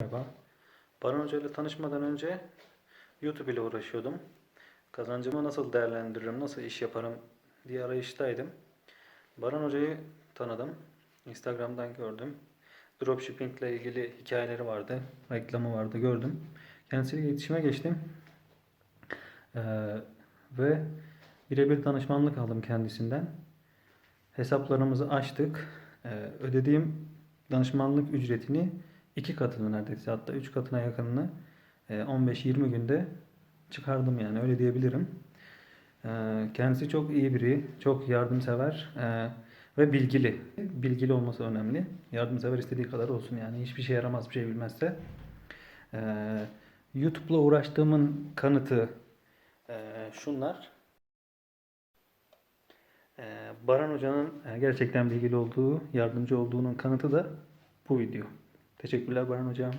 Merhaba. Baran Hoca ile tanışmadan önce YouTube ile uğraşıyordum. Kazancımı nasıl değerlendiririm, nasıl iş yaparım diye arayıştaydım. Baran Hoca'yı tanıdım. Instagram'dan gördüm. Dropshipping ile ilgili hikayeleri vardı, reklamı vardı gördüm. Kendisiyle iletişime geçtim. Ee, ve birebir danışmanlık aldım kendisinden. Hesaplarımızı açtık. Ee, ödediğim danışmanlık ücretini iki katını neredeyse hatta üç katına yakınını e, 15-20 günde çıkardım yani öyle diyebilirim. Ee, Kendisi çok iyi biri, çok yardımsever e, ve bilgili. Bilgili olması önemli. Yardımsever istediği kadar olsun yani hiçbir şey yaramaz bir şey bilmezse. YouTube'la uğraştığımın kanıtı e, şunlar. Baran Hoca'nın e, gerçekten bilgili olduğu, yardımcı olduğunun kanıtı da bu video. Teşekkürler Baran Hocam.